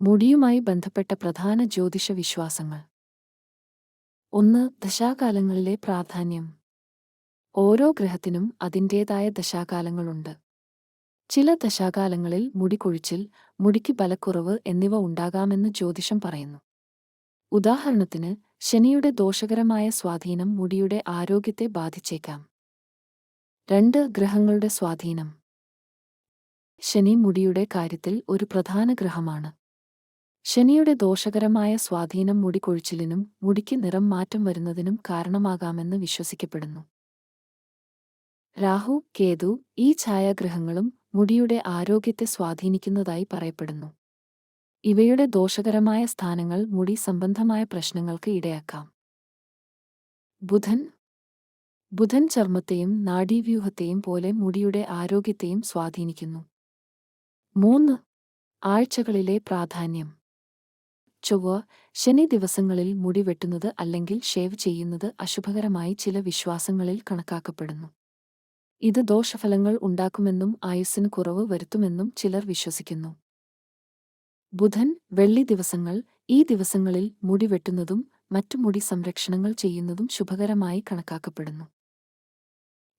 മുടിയുമായി ബന്ധപ്പെട്ട പ്രധാന ജ്യോതിഷ വിശ്വാസങ്ങൾ. ഒന്ന് ദശാകാലങ്ങളിലെ പ്രാധാന്യം. ഓരോ ഗ്രഹത്തിനും അതിന്റേതായ ദശാകാലങ്ങളുണ്ട്. ചില ദശാകാലങ്ങളിൽ മുടി കൊഴിച്ചിൽ മുടിക്ക് ബലക്കുറവ് എന്നിവ ഉണ്ടാകാമെന്ന് ജ്യോതിഷം പറയുന്നു. ഉദാഹരണത്തിന് ശനിയുടെ ദോഷകരമായ സ്വാധീനം മുടിയുടെ ആരോഗ്യത്തെ ബാധിച്ചേക്കാം. രണ്ട് ഗ്രഹങ്ങളുടെ സ്വാധീനം. ശനി മുടിയുടെ കാര്യത്തിൽ ഒരു പ്രധാന ഗ്രഹമാണ്. ശനിയുടെ ദോഷകരമായ സ്വാധീനം മുടികൊഴിച്ചിലിനും മുടിക്ക് നിറം മാറ്റം വരുന്നതിനും കാരണമാകാമെന്ന് വിശ്വസിക്കപ്പെടുന്നു. രാഹു കേതു ഈ ഛായാഗ്രഹങ്ങളും മുടിയുടെ ആരോഗ്യത്തെ സ്വാധീനിക്കുന്നതായി പറയപ്പെടുന്നു. ഇവയുടെ ദോഷകരമായ സ്ഥാനങ്ങൾ മുടി സംബന്ധമായ പ്രശ്നങ്ങൾക്ക് ഇടയാക്കാം. ബുധൻ ബുധൻ ചർമ്മത്തെയും നാഡീവ്യൂഹത്തെയും പോലെ മുടിയുടെ ആരോഗ്യത്തെയും സ്വാധീനിക്കുന്നു. മൂന്ന് ആഴ്ചകളിലെ പ്രാധാന്യം. ചൊവ്വ ശനി ദിവസങ്ങളിൽ മുടി വെട്ടുന്നത് അല്ലെങ്കിൽ ഷേവ് ചെയ്യുന്നത് അശുഭകരമായി ചില വിശ്വാസങ്ങളിൽ കണക്കാക്കപ്പെടുന്നു. ഇത് ദോഷഫലങ്ങൾ ഉണ്ടാക്കുമെന്നും ആയുസ്സിന് കുറവ് വരുത്തുമെന്നും ചിലർ വിശ്വസിക്കുന്നു. ബുധൻ വെള്ളി ദിവസങ്ങൾ ഈ ദിവസങ്ങളിൽ മുടി വെട്ടുന്നതും മറ്റു മുടി സംരക്ഷണങ്ങൾ ചെയ്യുന്നതും ശുഭകരമായി കണക്കാക്കപ്പെടുന്നു.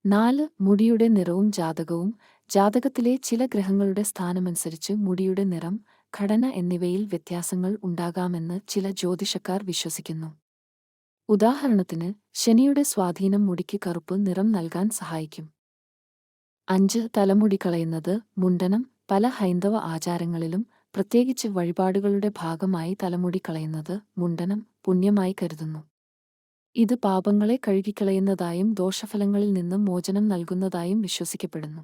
നാല് മുടിയുടെ നിറവും ജാതകവും. ജാതകത്തിലെ ചില ഗ്രഹങ്ങളുടെ സ്ഥാനമനുസരിച്ച് മുടിയുടെ നിറം ഘടന എന്നിവയിൽ വ്യത്യാസങ്ങൾ ഉണ്ടാകാമെന്ന് ചില ജ്യോതിഷക്കാർ വിശ്വസിക്കുന്നു. ഉദാഹരണത്തിന് ശനിയുടെ സ്വാധീനം മുടിക്ക് കറുപ്പ് നിറം നൽകാൻ സഹായിക്കും. അഞ്ച് തലമുടി കളയുന്നത് മുണ്ടനം പല ഹൈന്ദവ ആചാരങ്ങളിലും പ്രത്യേകിച്ച് വഴിപാടുകളുടെ ഭാഗമായി തലമുടി കളയുന്നത് മുണ്ടനം പുണ്യമായി കരുതുന്നു. ഇത് പാപങ്ങളെ കഴുകിക്കളയുന്നതായും ദോഷഫലങ്ങളിൽ നിന്നും മോചനം നൽകുന്നതായും വിശ്വസിക്കപ്പെടുന്നു.